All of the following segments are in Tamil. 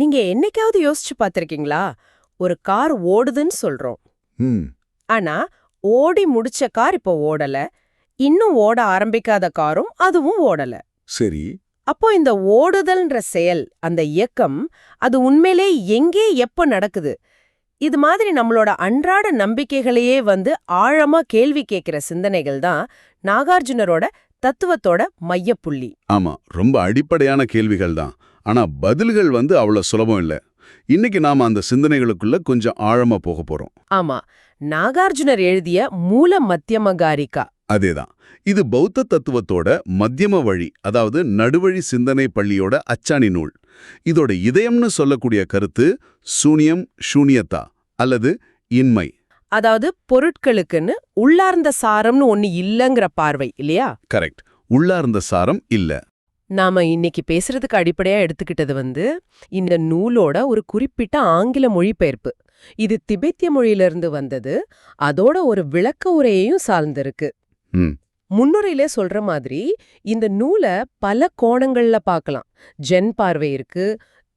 நீங்க என்னைக்காவது யோசிச்சு பார்த்திருக்கீங்களா? ஒரு கார் ஓடுதுன்னு சொல்றோம். ஆனா ஓடி முடிச்ச கார் இப்போ ஓடல. இன்னும் ஓட ஆரம்பிக்காத காரும் அதுவும் ஓடல. சரி. அப்போ இந்த ஓடுதல்ன்ற செயல் அந்த இயக்கம் அது உண்மையிலே எங்கே எப்ப நடக்குது? இது மாதிரி நம்மளோட அன்றாட நம்பிக்கைகளையே வந்து ஆழமா கேள்வி கேட்கிற சிந்தனைகள் தான் நாகார்ஜுனரோட தத்துவத்தோட மையப்புள்ளி. ஆமா ரொம்ப அடிப்படையான கேள்விகள் தான். ஆனா பதில்கள் வந்து அவ்வளவு சுலபம் இல்ல. இன்னைக்கு நாம அந்த சிந்தனைகளுக்குள்ள கொஞ்சம் ஆழமா போக போறோம். ஆமா. நாகார்ஜுனர் எழுதிய மூல மத்தியமகாரிகா அதேதான். இது பௌத்த தத்துவத்தோட மத்தியம வழி அதாவது நடுவழி சிந்தனை பள்ளியோட அச்சாணி நூல். இதோட இதயம்னு சொல்லக்கூடிய கருத்து சூனியம் ஷூனியத்தா அல்லது இன்மை. அதாவது பொருட்களுக்குன்னு உள்ளார்ந்த சாரம்னு ஒன்னு இல்லங்கிற பார்வை இல்லையா? கரெக்ட். உள்ளார்ந்த சாரம் இல்ல. நாம இன்னைக்கு பேசுறதுக்கு அடிப்படையா எடுத்துக்கிட்டது வந்து இந்த நூலோட ஒரு குறிப்பிட்ட ஆங்கில மொழிபெயர்ப்பு. இது திபெத்திய மொழியிலிருந்து வந்தது. அதோட ஒரு விளக்க உரையையும் சார்ந்திருக்கு. முன்னுரையிலே சொல்ற மாதிரி இந்த நூலை பல கோணங்கள்ல பார்க்கலாம். ஜென் பார்வை இருக்கு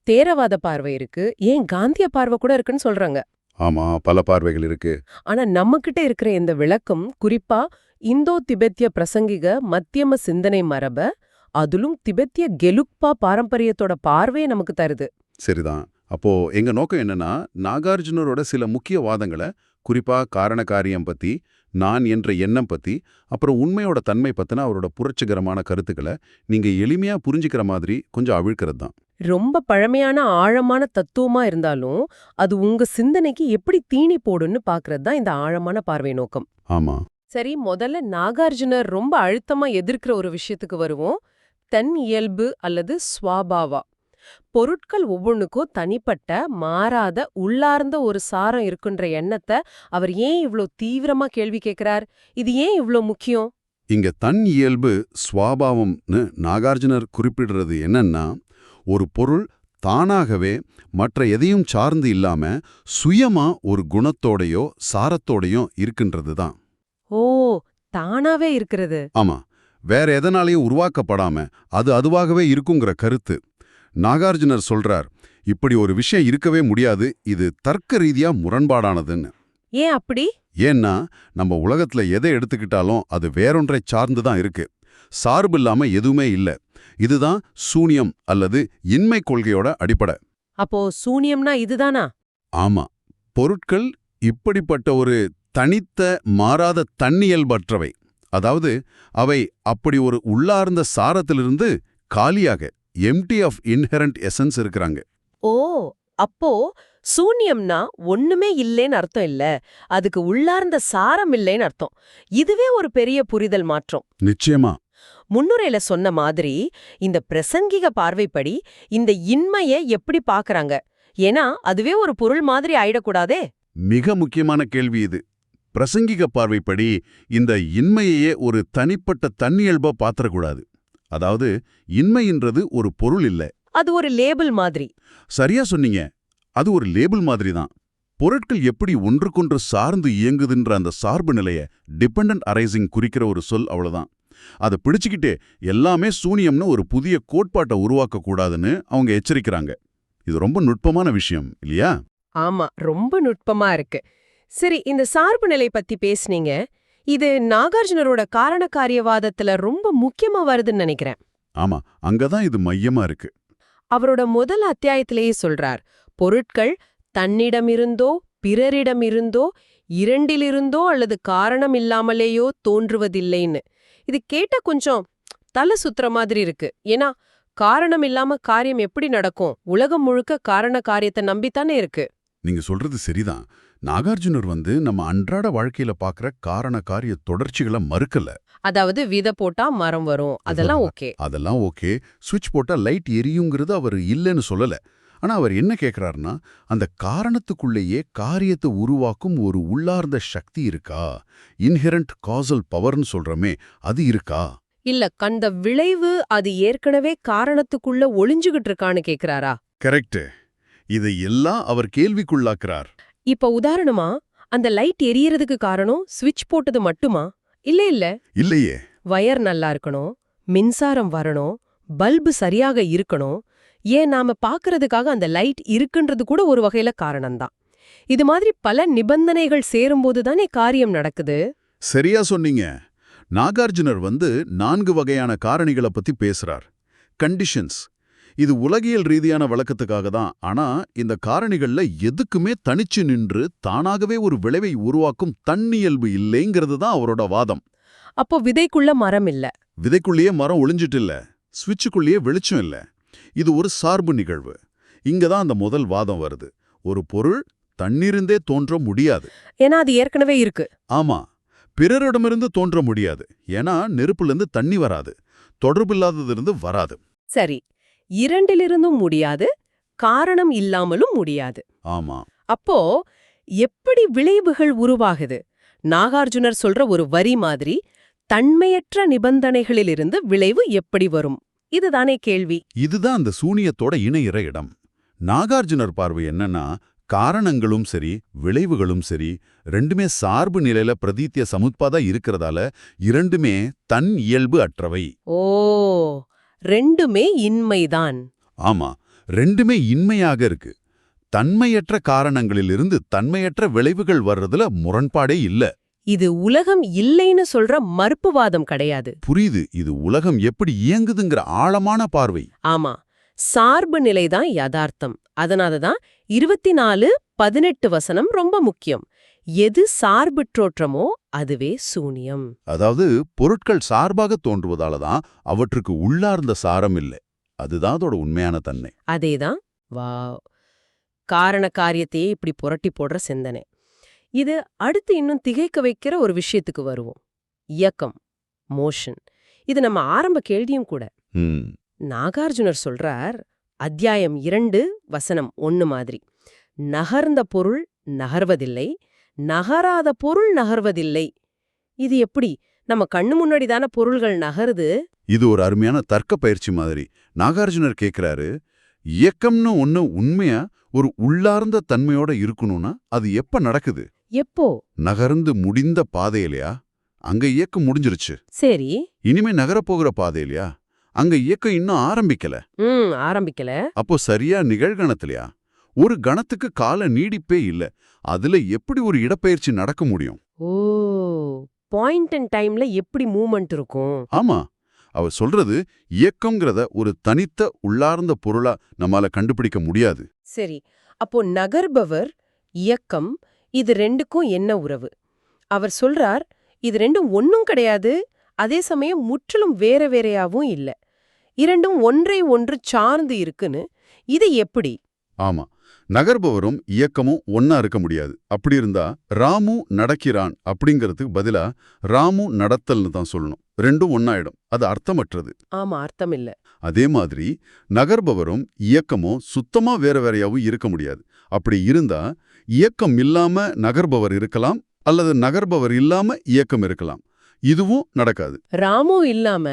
தேரவாத பார்வை இருக்கு ஏன் காந்திய பார்வை கூட இருக்குன்னு சொல்றாங்க. ஆமா பல பார்வைகள் இருக்கு. ஆனா நம்மகிட்ட இருக்கிற இந்த விளக்கம் குறிப்பா இந்தோ திபெத்திய பிரசங்கிக மத்தியம சிந்தனை மரப அதிலும் திபெத்திய கெலுக்பா பாரம்பரியத்தோட பார்வையை நமக்கு தருது. சரிதான். அப்போ எங்க நோக்கம் என்னன்னா நாகார்ஜுனரோட சில முக்கிய வாதங்களை குறிப்பா காரண காரியம் பத்தி நான் என்ற எண்ணம் பத்தி அப்புறம் உண்மையோட தன்மை பத்தின அவரோட புரட்சிகரமான கருத்துக்களை நீங்க எளிமையா புரிஞ்சுக்கிற மாதிரி கொஞ்சம் அவிழ்க்கிறது தான் ரொம்ப பழமையான ஆழமான தத்துவமா இருந்தாலும் அது உங்க சிந்தனைக்கு எப்படி தீனி போடுன்னு பாக்குறது தான் இந்த ஆழமான பார்வை நோக்கம். ஆமா. சரி முதல்ல நாகார்ஜுனர் ரொம்ப அழுத்தமா எதிர்க்கிற ஒரு விஷயத்துக்கு வருவோம். தன் இயல்பு அல்லது ஸ்வாபாவா பொருட்கள் ஒவ்வொன்றுக்கும் தனிப்பட்ட மாறாத உள்ளார்ந்த ஒரு சாரம் இருக்குன்ற எண்ணத்தை அவர் ஏன் இவ்ளோ தீவிரமா கேள்வி கேட்கிறார் இது ஏன் இவ்ளோ முக்கியம்? இங்க தன் இயல்பு ஸ்வாபாவம்னு நாகார்ஜுனர் குறிப்பிடுறது என்னன்னா ஒரு பொருள் தானாகவே மற்ற எதையும் சார்ந்து இல்லாம சுயமா ஒரு குணத்தோடையோ சாரத்தோடையோ இருக்கின்றது தான் ஓ தானாவே இருக்கிறது. ஆமா. வேற எதனாலையும் உருவாக்கப்படாம அது அதுவாகவே இருக்குங்கிற கருத்து. நாகார்ஜுனர் சொல்றார் இப்படி ஒரு விஷயம் இருக்கவே முடியாது இது தர்க்க ரீதியா முரண்பாடானதுன்னு. ஏன் அப்படி? ஏன்னா நம்ம உலகத்துல எதை எடுத்துக்கிட்டாலும் அது வேறொன்றை சார்ந்து தான் இருக்கு. சார்பு இல்லாம எதுவுமே இல்ல. இதுதான் சூனியம் அல்லது இன்மை கொள்கையோட அடிப்படை. அப்போ சூனியம்னா இதுதானா? ஆமா. பொருட்கள் இப்படிப்பட்ட ஒரு தனித்த மாறாத தன்னியல்பற்றவை. அதாவது அவை அப்படி ஒரு உள்ளார்ந்த சாரத்திலிருந்து காலியாக எம்டி ஆஃப் இன்ஹெரண்ட் எசன்ஸ் இருக்கிறாங்க. ஓ அப்போ சூன்யம்னா ஒண்ணுமே இல்லேன்னு அர்த்தம் இல்ல. அதுக்கு உள்ளார்ந்த சாரம் இல்லேன்னு அர்த்தம். இதுவே ஒரு பெரிய புரிதல் மாற்றம். நிச்சயமா. முன்னுரையில சொன்ன மாதிரி இந்த பிரசங்கிக பார்வைப்படி இந்த இன்மைய எப்படி பாக்குறாங்க? ஏன்னா அதுவே ஒரு பொருள் மாதிரி ஆயிடக்கூடாதே? மிக முக்கியமான கேள்வி இது. பிரசங்கிக பார்வைப்படி இந்த இன்மையையே ஒரு தனிப்பட்ட தன்னியல்பா பாத்திரக்கூடாது. அதாவது இன்மைன்றது ஒரு பொருள் இல்ல. அது ஒரு லேபிள் மாதிரி. சரியா சொன்னீங்க. அது ஒரு லேபிள் மாதிரி தான். பொருட்கள் எப்படி ஒன்றுக்கொன்று சார்ந்து இயங்குதுன்ற அந்த சார்பு நிலைய டிபெண்டன்ட் அரைசிங் குறிக்கிற ஒரு சொல் அவ்வளவுதான். அதை பிடிச்சுக்கிட்டே எல்லாமே சூனியம்னு ஒரு புதிய கோட்பாட்டை உருவாக்க கூடாதுன்னு அவங்க எச்சரிக்கிறாங்க. இது ரொம்ப நுட்பமான விஷயம் இல்லையா? ஆமா ரொம்ப நுட்பமா இருக்கு. சரி இந்த சார்பு நிலை பத்தி பேசுனீங்க. இது நாகார்ஜுனரோட காரண காரியவாதத்துல ரொம்ப முக்கியமா வருதுன்னு நினைக்கிறேன். ஆமா அங்கதான் இது மையமா இருக்கு. அவரோட முதல் அத்தியாயத்திலேயே சொல்றார் பொருட்கள் தன்னிடமிருந்தோ பிறரிடமிருந்தோ இரண்டிலிருந்தோ அல்லது காரணம் இல்லாமலேயோ தோன்றுவதில்லைன்னு. இது கேட்ட கொஞ்சம் தலை சுத்துற மாதிரி இருக்கு. ஏன்னா காரணம் இல்லாம காரியம் எப்படி நடக்கும்? உலகம் முழுக்க காரண காரியத்தை நம்பித்தானே இருக்கு. நீங்க சொல்றது சரிதான். நாகார்ஜுனர் வந்து நம்ம அன்றாட வாழ்க்கையில பாக்குற காரண காரிய தொடர்ச்சிகளை மறுக்கல. அதாவது விதை போட்டா மரம் வரும். அதெல்லாம் ஓகே. அதெல்லாம் ஓகே. சுவிட்ச் போட்டா லைட் எரியுங்கிறது அவர் இல்லைன்னு சொல்லல. ஆனா அவர் என்ன கேக்குறாருன்னா அந்த காரணத்துக்குள்ளேயே காரியத்தை உருவாக்கும் ஒரு உள்ளார்ந்த சக்தி இருக்கா? இன்ஹெரண்ட் காசல் பவர்னு சொல்றமே அது இருக்கா? இல்ல கண்ட விளைவு அது ஏற்கனவே காரணத்துக்குள்ள ஒளிஞ்சுகிட்டு இருக்கான்னு கேக்குறாரா? கரெக்ட் இதை எல்லாம் அவர் கேள்விக்குள்ளாக்குறார். இப்ப உதாரணமா அந்த லைட் எரியறதுக்கு காரணம் ஸ்விட்ச் போட்டது மட்டுமா? இல்ல இல்ல. இல்லையே. வயர் நல்லா இருக்கணும் மின்சாரம் வரணும் பல்பு சரியாக இருக்கணும். ஏன் நாம பாக்குறதுக்காக அந்த லைட் இருக்குன்றது கூட ஒரு வகையில காரணம்தான். இது மாதிரி பல நிபந்தனைகள் சேரும்போது தானே காரியம் நடக்குது? சரியா சொன்னீங்க. நாகார்ஜுனர் வந்து நான்கு வகையான காரணிகளை பத்தி பேசுறார். கண்டிஷன்ஸ் இது உலகியல் ரீதியான வழக்கத்துக்காக தான். ஆனா இந்த காரணிகள்ல எதுக்குமே தனிச்சு நின்று தானாகவே ஒரு விளைவை உருவாக்கும் தன்னியல்பு இல்லைங்கிறது தான் அவரோட வாதம். அப்போ விதைக்குள்ள மரம் இல்ல. விதைக்குள்ளேயே மரம் ஒளிஞ்சிட்டு இல்ல. சுவிட்சுக்குள்ளேயே வெளிச்சம் இல்ல. இது ஒரு சார்பு நிகழ்வு. இங்க தான் அந்த முதல் வாதம் வருது. ஒரு பொருள் தன்னிருந்தே தோன்ற முடியாது. ஏன்னா அது ஏற்கனவே இருக்கு. ஆமா. பிறரிடமிருந்து தோன்ற முடியாது. ஏன்னா நெருப்புலேருந்து தண்ணி வராது. தொடர்பில்லாததிலிருந்து வராது. சரி. இரண்டிலிருந்தும் முடியாது காரணம் இல்லாமலும் முடியாது. ஆமா. அப்போ எப்படி விளைவுகள் உருவாகுது? நாகார்ஜுனர் சொல்ற ஒரு வரி மாதிரி தன்மையற்ற நிபந்தனைகளிலிருந்து விளைவு எப்படி வரும்? இதுதானே கேள்வி. இதுதான் அந்த சூனியத்தோட இணையிற இடம். நாகார்ஜுனர் பார்வை என்னன்னா காரணங்களும் சரி விளைவுகளும் சரி ரெண்டுமே சார்பு நிலையில பிரதீத்திய சமுத்பாதா இருக்கிறதால இரண்டுமே தன் இயல்பு அற்றவை. ஓ ரெண்டுமே இன்மைதான். ஆமா ரெண்டுமே இன்மையாக இருக்கு. தன்மையற்ற காரணங்களிலிருந்து தன்மையற்ற விளைவுகள் வர்றதுல முரண்பாடே இல்ல. இது உலகம் இல்லைன்னு சொல்ற மறுப்புவாதம் கிடையாது. புரியுது இது உலகம் எப்படி இயங்குதுங்கிற ஆழமான பார்வை. ஆமா சார்பு நிலைதான் யதார்த்தம். அதனாலதான் இருபத்தி நாலு பதினெட்டு வசனம் ரொம்ப முக்கியம். எது சார்புற்றோற்றமோ அதுவே சூனியம். அதாவது பொருட்கள் சார்பாக தோன்றுவதால தான் அவற்றுக்கு உள்ளார்ந்த சாரம் இல்லை. அதுதான் அதோட உண்மையான தன்மை. அதேதான். வா காரண காரியத்தையே இப்படி புரட்டி போடுற சிந்தனை. இது அடுத்து இன்னும் திகைக்க வைக்கிற ஒரு விஷயத்துக்கு வருவோம். இயக்கம் மோஷன். இது நம்ம ஆரம்ப கேள்வியும் கூட. நாகார்ஜுனர் சொல்றார் அத்தியாயம் இரண்டு வசனம் ஒன்னு மாதிரி. நகர்ந்த பொருள் நகர்வதில்லை நகராத பொருள் நகர்வதில்லை. இது எப்படி? நம்ம கண்ணு முன்னாடி தானே பொருள்கள் நகருது? இது ஒரு அருமையான தர்க்க பயிற்சி மாதிரி. நாகார்ஜுனர் கேக்குறாரு இயக்கம்னு ஒண்ணு உண்மையா ஒரு உள்ளார்ந்த தன்மையோட இருக்கணும்னா அது எப்ப நடக்குது? எப்போ? நகர்ந்து முடிந்த பாதையிலையா? அங்க இயக்கம் முடிஞ்சிருச்சு. சரி. இனிமே நகரப்போகிற பாதையிலையா? அங்க இயக்கம் இன்னும் ஆரம்பிக்கல. ஆரம்பிக்கல. அப்போ சரியா நிகழ்கணத்திலையா? ஒரு கணத்துக்கு கால நீடிப்பே இல்ல. அதுல எப்படி ஒரு இடப்பெயர்ச்சி நடக்க முடியும்? ஓ பாயிண்ட் அண்ட் டைம்ல எப்படி மூமெண்ட் இருக்கும்? ஆமா. அவர் சொல்றது இயக்கம்ங்கிறத ஒரு தனித்த உள்ளார்ந்த பொருளா நம்மால கண்டுபிடிக்க முடியாது. சரி. அப்போ நகர்பவர் இயக்கம் இது ரெண்டுக்கும் என்ன உறவு? அவர் சொல்றார் இது ரெண்டும் ஒன்னும் கிடையாது அதே சமயம் முற்றிலும் வேற வேறையாவும் இல்ல. இரண்டும் ஒன்றை ஒன்று சார்ந்து இருக்குன்னு இது எப்படி? ஆமா. நகர்பவரும் இயக்கமும் ஒன்னா இருக்க முடியாது. அப்படி இருந்தா ராமு நடக்கிறான் அப்படிங்கிறதுக்கு பதிலா ராமு நடத்தல்னு தான் சொல்லணும். ரெண்டும் ஒன்னாயிடும். அது அர்த்தமற்றது. ஆமா அர்த்தம் இல்ல அதே மாதிரி நகர்பவரும் இயக்கமும் சுத்தமா வேற வேறையாவும் இருக்க முடியாது. அப்படி இருந்தா இயக்கம் இல்லாம நகர்பவர் இருக்கலாம் அல்லது நகர்பவர் இல்லாம இயக்கம் இருக்கலாம். இதுவும் நடக்காது. ராமு இல்லாம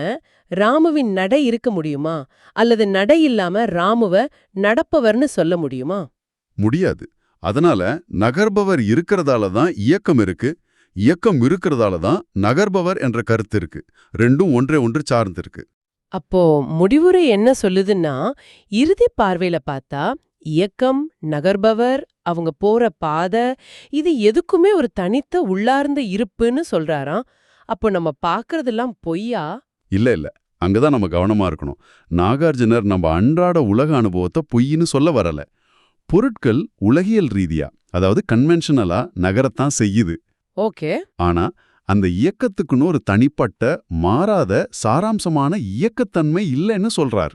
ராமுவின் நடை இருக்க முடியுமா? அல்லது நடை இல்லாம ராமுவ நடப்பவர்னு சொல்ல முடியுமா? முடியாது. அதனால நகர்பவர் இருக்கிறதால தான் இயக்கம் இருக்கு. இயக்கம் இருக்கிறதால தான் நகர்பவர் என்ற கருத்து இருக்கு. ரெண்டும் ஒன்றே ஒன்று சார்ந்து இருக்கு அப்போ முடிவுரை என்ன சொல்லுதுன்னா இறுதி பார்வையில பார்த்தா இயக்கம் நகர்பவர் அவங்க போற பாதை இது எதுக்குமே ஒரு தனித்த உள்ளார்ந்த இருப்புன்னு சொல்றாராம். அப்போ நம்ம பாக்குறதெல்லாம் பொய்யா? இல்ல இல்ல. அங்கதான் நம்ம கவனமா இருக்கணும். நாகார்ஜுனர் நம்ம அன்றாட உலக அனுபவத்தை பொய்ன்னு சொல்ல வரல. பொருட்கள் உலகியல் ரீதியா அதாவது கன்வென்ஷனலா நகரத்தான் செய்யுது. ஓகே. ஆனா அந்த இயக்கத்துக்குன்னு ஒரு தனிப்பட்ட மாறாத சாராம்சமான இயக்கத்தன்மை இல்லைன்னு சொல்றார்.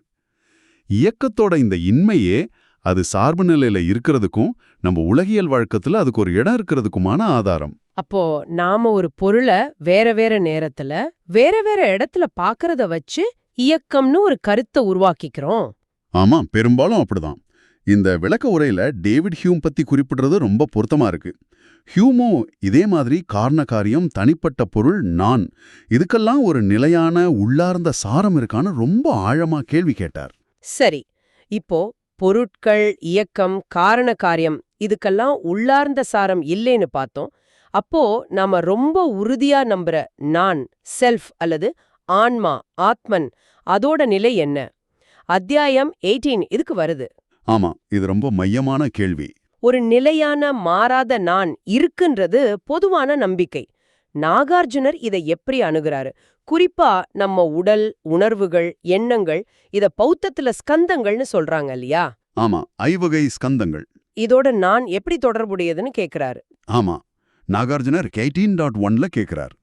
இயக்கத்தோட இந்த இன்மையே அது சார்பு நிலையில இருக்கிறதுக்கும் நம்ம உலகியல் வழக்கத்துல அதுக்கு ஒரு இடம் இருக்கிறதுக்குமான ஆதாரம். அப்போ நாம ஒரு பொருளை வேற வேற நேரத்துல வேற வேற இடத்துல பாக்குறத வச்சு இயக்கம்னு ஒரு கருத்தை உருவாக்கிக்கிறோம். ஆமா பெரும்பாலும் அப்படிதான். இந்த விளக்க உரையில டேவிட் ஹியூம் பத்தி குறிப்பிடுறது ரொம்ப பொருத்தமா இருக்கு. ஹியூமோ இதே மாதிரி காரண காரியம் தனிப்பட்ட பொருள் நான். இதுக்கெல்லாம் ஒரு நிலையான உள்ளார்ந்த சாரம் இருக்கான்னு ரொம்ப ஆழமா கேள்வி கேட்டார். சரி இப்போ பொருட்கள் இயக்கம் காரண காரியம் இதுக்கெல்லாம் உள்ளார்ந்த சாரம் இல்லைன்னு பார்த்தோம். அப்போ நாம ரொம்ப உறுதியா நம்புற நான் செல்ஃப் அல்லது ஆன்மா ஆத்மன் அதோட நிலை என்ன? அத்தியாயம் 18 இதுக்கு வருது. ஆமா இது ரொம்ப மையமான கேள்வி. ஒரு நிலையான மாறாத நான் இருக்குன்றது பொதுவான நம்பிக்கை. நாகார்ஜுனர் இதை எப்படி அணுகுறாரு? குறிப்பா நம்ம உடல் உணர்வுகள் எண்ணங்கள் இத பௌத்தத்துல ஸ்கந்தங்கள்னு சொல்றாங்க இல்லையா? ஆமா ஐவகை ஸ்கந்தங்கள். இதோட நான் எப்படி தொடர்புடையதுன்னு கேக்குறாரு. ஆமா நாகார்ஜுனர் கெய்டீன் டாட் ஒன்ல கேட்கிறார்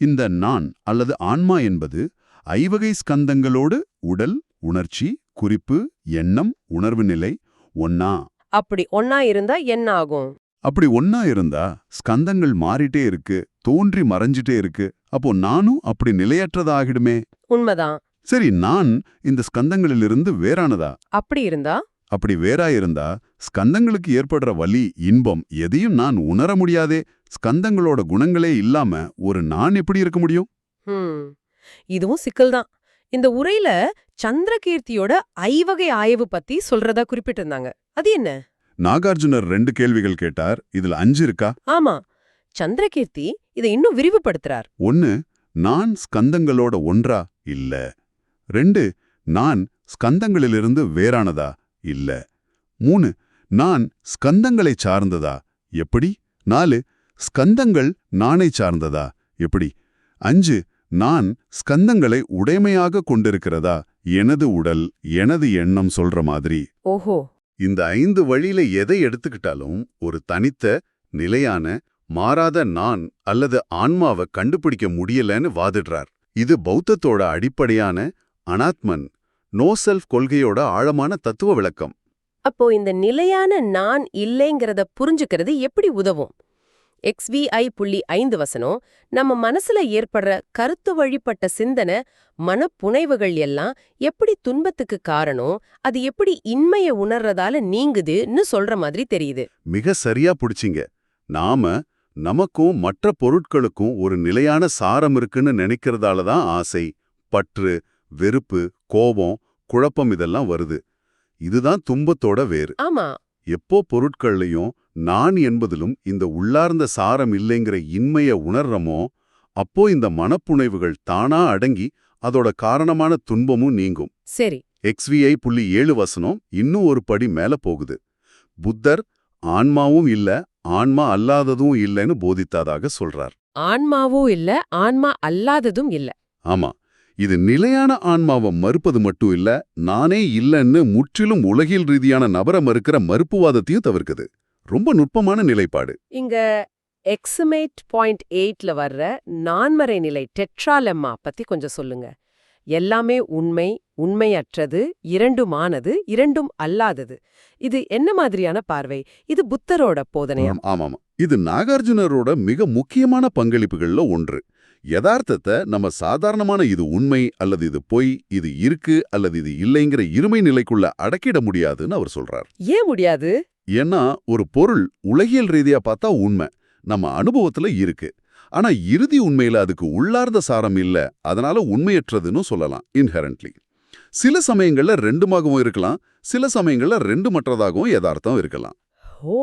இந்த நான் அல்லது ஆன்மா என்பது ஐவகை ஸ்கந்தங்களோடு உடல் உணர்ச்சி குறிப்பு எண்ணம் உணர்வு நிலை ஒன்னா அப்படி ஒன்னா இருந்தா என்ன ஆகும் அப்படி ஒன்னா இருந்தா ஸ்கந்தங்கள் மாறிட்டே இருக்கு தோன்றி மறைஞ்சிட்டே இருக்கு அப்போ நானும் அப்படி நிலையற்றதாகிடுமே? உண்மைதான். சரி நான் இந்த ஸ்கந்தங்களிலிருந்து வேறானதா? அப்படி இருந்தா? அப்படி வேறாயிருந்தா ஸ்கந்தங்களுக்கு ஏற்படுற வலி இன்பம் எதையும் நான் உணர முடியாதே ஸ்கந்தங்களோட குணங்களே இல்லாம ஒரு நான் எப்படி இருக்க முடியும்? இதுவும் சிக்கல்தான். இந்த உரையில சந்திரகீர்த்தியோட ஐவகை ஆய்வு பத்தி சொல்றதா குறிப்பிட்டிருந்தாங்க. அது என்ன? நாகார்ஜுனர் ரெண்டு கேள்விகள் கேட்டார். இதுல அஞ்சு இருக்கா? ஆமா. சந்திரகீர்த்தி இதை இன்னும் விரிவுபடுத்துறார். ஒன்னு நான் ஸ்கந்தங்களோட ஒன்றா? இல்ல. ரெண்டு நான் ஸ்கந்தங்களிலிருந்து வேறானதா? இல்ல. மூணு நான் ஸ்கந்தங்களை சார்ந்ததா? எப்படி? நாலு ஸ்கந்தங்கள் நானை சார்ந்ததா? எப்படி? அஞ்சு நான் ஸ்கந்தங்களை உடைமையாக கொண்டிருக்கிறதா? எனது உடல் எனது எண்ணம் சொல்ற மாதிரி. ஓஹோ. இந்த ஐந்து வழியில எதை எடுத்துக்கிட்டாலும் ஒரு தனித்த நிலையான மாறாத நான் அல்லது ஆன்மாவை கண்டுபிடிக்க முடியலன்னு வாதிடுறார். இது பௌத்தத்தோட அடிப்படையான அனாத்மன் நோ செல்ஃப் கொள்கையோட ஆழமான தத்துவ விளக்கம். அப்போ இந்த நிலையான நான் இல்லைங்கிறத புரிஞ்சுக்கிறது எப்படி உதவும்? எக்ஸ்விஐ புள்ளி ஐந்து வசனம் நம்ம மனசுல ஏற்படுற கருத்து வழிப்பட்ட சிந்தனை மனப்புனைவுகள் எல்லாம் எப்படி துன்பத்துக்கு காரணம் அது எப்படி இன்மைய உணர்றதால நீங்குதுன்னு சொல்ற மாதிரி தெரியுது. மிக சரியா புடிச்சிங்க. நாம நமக்கும் மற்ற பொருட்களுக்கும் ஒரு நிலையான சாரம் இருக்குன்னு நினைக்கிறதால தான் ஆசை பற்று வெறுப்பு கோபம் குழப்பம் இதெல்லாம் வருது. இதுதான் துன்பத்தோட வேறு. ஆமா. எப்போ பொருட்கள்லையும் நான் என்பதிலும் இந்த உள்ளார்ந்த சாரம் இல்லைங்கிற இன்மைய உணர்றமோ அப்போ இந்த மனப்புனைவுகள் தானா அடங்கி அதோட காரணமான துன்பமும் நீங்கும். சரி. எக்ஸ்விஐ புள்ளி ஏழு வசனம் இன்னும் ஒரு படி மேல போகுது. புத்தர் ஆன்மாவும் இல்ல ஆன்மா அல்லாததும் இல்லைன்னு போதித்ததாக சொல்றார். ஆன்மாவும் இல்ல ஆன்மா அல்லாததும் இல்ல. ஆமா. இது நிலையான ஆன்மாவை மறுப்பது மட்டும் இல்ல நானே இல்லைன்னு முற்றிலும் உலகில் ரீதியான நபரை மறுக்கிற மறுப்புவாதத்தையும் தவிர்க்குது. ரொம்ப நுட்பமான நிலைப்பாடு. இங்க எக்ஸமேட் பாயிண்ட் எயிட்ல வர்ற நான்மறை நிலை டெட்ராலெம்மா பத்தி கொஞ்சம் சொல்லுங்க. எல்லாமே உண்மை உண்மையற்றது இரண்டுமானது இரண்டும் அல்லாதது. இது என்ன மாதிரியான பார்வை? இது புத்தரோட போதனையா? ஆம், ஆமாம். இது நாகார்ஜுனரோட மிக முக்கியமான பங்களிப்புகள்ல ஒன்று. யதார்த்தத்தை நம்ம சாதாரணமான இது உண்மை அல்லது இது பொய் இது இருக்கு அல்லது இது இல்லைங்கிற இருமை நிலைக்குள்ள அடக்கிட முடியாதுன்னு அவர் சொல்றார். ஏன் முடியாது? ஏன்னா ஒரு பொருள் உலகியல் ரீதியா பார்த்தா உண்மை. நம்ம அனுபவத்துல இருக்கு. ஆனா இறுதி உண்மையில அதுக்கு உள்ளார்ந்த சாரம் இல்ல. அதனால உண்மையற்றதுன்னு சொல்லலாம் இன்ஹெரண்ட்லி சில சமயங்கள்ல ரெண்டுமாகவும் இருக்கலாம் சில சமயங்கள்ல ரெண்டு மற்றதாகவும் யதார்த்தம் இருக்கலாம். ஓ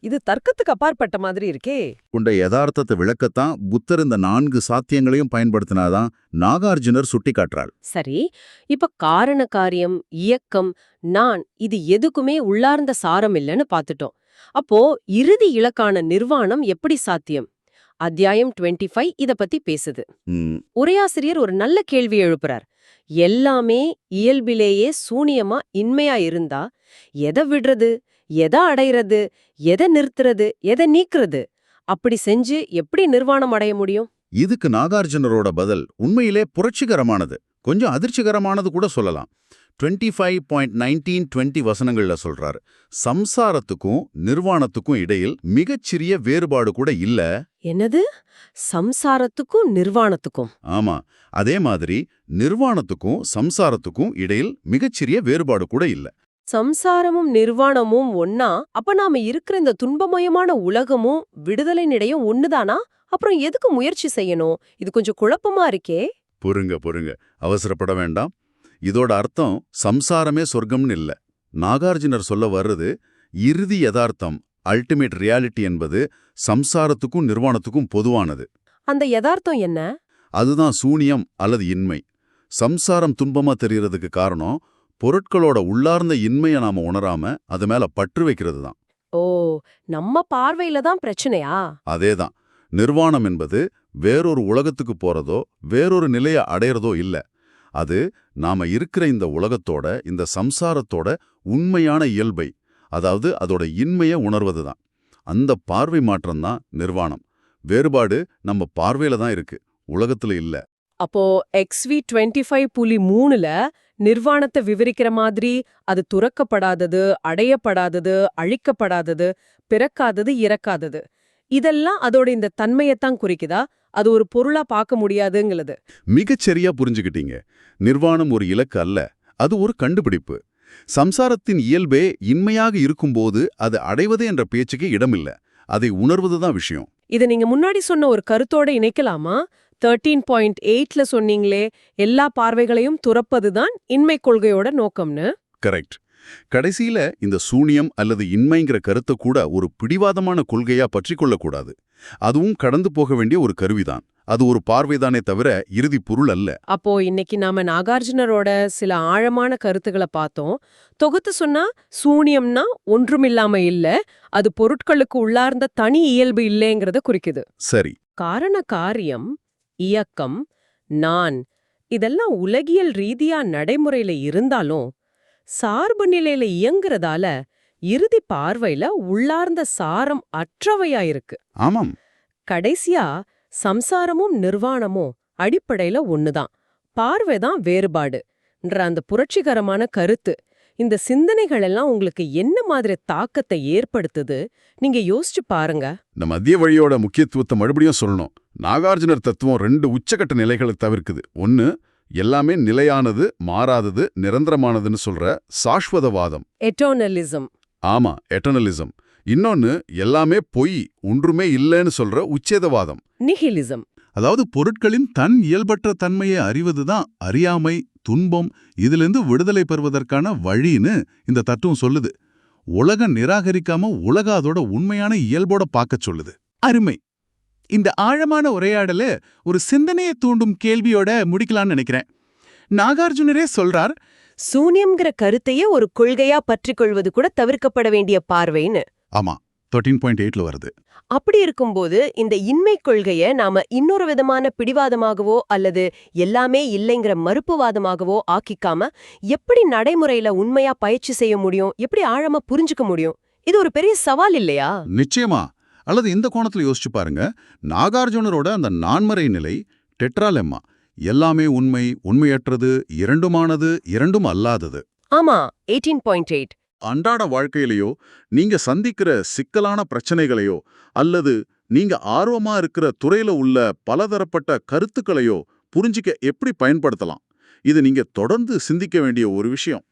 இது தர்க்கத்துக்கு அப்பாற்பட்ட மாதிரி இருக்கே. கொண்ட யதார்த்தத்தை விளக்கத்தான் புத்தர் இந்த நான்கு சாத்தியங்களையும் பயன்படுத்தினாதான் நாகார்ஜுனர் சுட்டிக்காட்டுறாள் சரி இப்ப காரண காரியம் இயக்கம் நான் இது எதுக்குமே உள்ளார்ந்த சாரம் இல்லைன்னு பார்த்துட்டோம் அப்போ இறுதி இலக்கான நிர்வாணம் எப்படி சாத்தியம்? அத்தியாயம் 25 ஃபைவ் இத பத்தி பேசுது. உரையாசிரியர் ஒரு நல்ல கேள்வி எழுப்புறார். எல்லாமே இயல்பிலேயே சூனியமா இன்மையா இருந்தா எதை விடுறது? எதை அடையிறது எதை நிறுத்துறது எதை நீக்குறது? அப்படி செஞ்சு எப்படி நிர்வாணம் அடைய முடியும்? இதுக்கு நாகார்ஜுனரோட பதில் உண்மையிலே புரட்சிகரமானது. கொஞ்சம் அதிர்ச்சிகரமானது கூட சொல்லலாம். Twenty five point nineteen twenty வசனங்கள்ல சொல்றாரு. சம்சாரத்துக்கும் நிர்வாணத்துக்கும் இடையில் மிகச்சிறிய வேறுபாடு கூட இல்ல. என்னது? சம்சாரத்துக்கும் நிர்வாணத்துக்கும். ஆமா. அதே மாதிரி நிர்வாணத்துக்கும் சம்சாரத்துக்கும் இடையில் மிகச்சிறிய வேறுபாடு கூட இல்ல. சம்சாரமும் நிர்வாணமும் ஒன்னா அப்ப நாம இருக்கிற இந்த துன்பமயமான உலகமும் விடுதலை நிலையும் ஒண்ணுதானா? அப்புறம் எதுக்கு முயற்சி செய்யணும்? இது கொஞ்சம் குழப்பமா இருக்கே. பொறுங்க பொறுங்க அவசரப்பட வேண்டாம். இதோட அர்த்தம் சம்சாரமே சொர்க்கம்னு இல்ல. நாகார்ஜுனர் சொல்ல வர்றது இறுதி யதார்த்தம் அல்டிமேட் ரியாலிட்டி என்பது சம்சாரத்துக்கும் நிர்வாணத்துக்கும் பொதுவானது. அந்த யதார்த்தம் என்ன? அதுதான் சூனியம் அல்லது இன்மை. சம்சாரம் துன்பமா தெரியறதுக்கு காரணம் பொருட்களோட உள்ளார்ந்த இன்மையை நாம உணராம அது மேல பற்று வைக்கிறது தான் ஓ நம்ம பார்வையில தான் பிரச்சனையா? அதேதான். நிர்வாணம் என்பது வேறொரு உலகத்துக்கு போறதோ வேறொரு நிலையை அடையறதோ இல்ல. அது நாம இருக்கிற இந்த உலகத்தோட இந்த சம்சாரத்தோட உண்மையான இயல்பை அதாவது அதோட இன்மையை உணர்வதுதான். அந்த பார்வை மாற்றம்தான் நிர்வாணம். வேறுபாடு நம்ம பார்வையில தான் இருக்கு. உலகத்துல இல்ல. அப்போ எக்ஸ்வி டுவெண்ட்டி ஃபைவ் புள்ளி மூணுல நிர்வாணத்தை விவரிக்கிற மாதிரி அது துறக்கப்படாதது அடையப்படாதது அழிக்கப்படாதது பிறக்காதது இறக்காதது. இதெல்லாம் அதோட இந்த தன்மையத்தான் குறிக்குதா? அது ஒரு பொருளா பார்க்க முடியாதுங்கிறது. மிகச்சரியா புரிஞ்சுக்கிட்டீங்க. நிர்வாணம் ஒரு இலக்கு அல்ல அது ஒரு கண்டுபிடிப்பு. சம்சாரத்தின் இயல்பே இன்மையாக இருக்கும்போது அது அடைவது என்ற பேச்சுக்கு இடமில்ல. அதை உணர்வதுதான் விஷயம். இதை நீங்க முன்னாடி சொன்ன ஒரு கருத்தோட இணைக்கலாமா? தேர்ட்டீன் பாயிண்ட் எயிட்ல சொன்னீங்களே எல்லா பார்வைகளையும் துறப்பதுதான் இன்மை கொள்கையோட நோக்கம்னு? கரெக்ட் கடைசியில இந்த சூனியம் அல்லது இன்மைங்கிற கருத்தை கூட ஒரு பிடிவாதமான கொள்கையா பற்றிக் கொள்ளக்கூடாது. அதுவும் கடந்து போக வேண்டிய ஒரு கருவிதான். அது ஒரு பார்வைதானே தவிர இறுதி பொருள் அல்ல. அப்போ இன்னைக்கு நாம நாகார்ஜுனரோட சில ஆழமான கருத்துக்களை பார்த்தோம். தொகுத்து சொன்னா சூனியம்னா ஒன்றுமில்லாம இல்ல அது பொருட்களுக்கு உள்ளார்ந்த தனி இயல்பு இல்லைங்கிறத குறிக்குது. சரி. காரண காரியம் இயக்கம் நான் இதெல்லாம் உலகியல் ரீதியா நடைமுறையில இருந்தாலும் சார்பு நிலையில இயங்குறதால இறுதி பார்வையில உள்ளார்ந்த சாரம் அற்றவையா இருக்கு. ஆமாம். கடைசியா சம்சாரமும் நிர்வாணமும் அடிப்படையில ஒண்ணுதான். பார்வைதான் வேறுபாடுன்ற அந்த புரட்சிகரமான கருத்து. இந்த சிந்தனைகள் எல்லாம் உங்களுக்கு என்ன மாதிரி தாக்கத்தை ஏற்படுத்துது? நீங்க யோசிச்சு பாருங்க. இந்த மத்திய வழியோட முக்கியத்துவத்தை மறுபடியும் சொல்லணும். நாகார்ஜுனர் தத்துவம் ரெண்டு உச்சக்கட்ட நிலைகளை தவிர்க்குது. ஒன்னு எல்லாமே நிலையானது மாறாதது நிரந்தரமானதுன்னு சொல்ற சாஸ்வதவாதம் எட்டோனலிசம் ஆமா எட்டர்னலிசம் இன்னொன்னு எல்லாமே பொய் ஒன்றுமே இல்லைன்னு சொல்ற உச்சேதவாதம். நிஹிலிசம் அதாவது பொருட்களின் தன் இயல்பற்ற தன்மையை அறிவதுதான் அறியாமை துன்பம் இதிலிருந்து விடுதலை பெறுவதற்கான வழின்னு இந்த தத்துவம் சொல்லுது. உலக நிராகரிக்காம உலக அதோட உண்மையான இயல்போட பார்க்க சொல்லுது. அருமை. இந்த ஆழமான உரையாடல ஒரு சிந்தனையை தூண்டும் கேள்வியோட முடிக்கலாம்னு நினைக்கிறேன். நாகார்ஜுனரே சொல்றார் சூன்யம்ங்கிற கருத்தையே ஒரு கொள்கையா பற்றிக்கொள்வது கூட தவிர்க்கப்பட வேண்டிய பார்வைன்னு. ஆமா. தேர்ட்டீன் பாயிண்ட் எயிட்ல வருது. அப்படி இருக்கும்போது இந்த இன்மை கொள்கைய நாம இன்னொரு விதமான பிடிவாதமாகவோ அல்லது எல்லாமே இல்லைங்கிற மறுப்புவாதமாகவோ ஆக்கிக்காம எப்படி நடைமுறையில உண்மையா பயிற்சி செய்ய முடியும்? எப்படி ஆழமா புரிஞ்சுக்க முடியும்? இது ஒரு பெரிய சவால் இல்லையா? நிச்சயமா. அல்லது இந்த கோணத்துல யோசிச்சு பாருங்க. நாகார்ஜுனரோட அந்த நான்மறை நிலை டெட்ராலெம்மா. எல்லாமே உண்மை உண்மையற்றது இரண்டுமானது இரண்டும் அல்லாதது. ஆமா எயிட்டீன் பாயிண்ட் எயிட் அன்றாட வாழ்க்கையிலையோ நீங்க சந்திக்கிற சிக்கலான பிரச்சனைகளையோ அல்லது நீங்க ஆர்வமா இருக்கிற துறையில உள்ள பலதரப்பட்ட கருத்துக்களையோ புரிஞ்சிக்க எப்படி பயன்படுத்தலாம்? இது நீங்க தொடர்ந்து சிந்திக்க வேண்டிய ஒரு விஷயம்.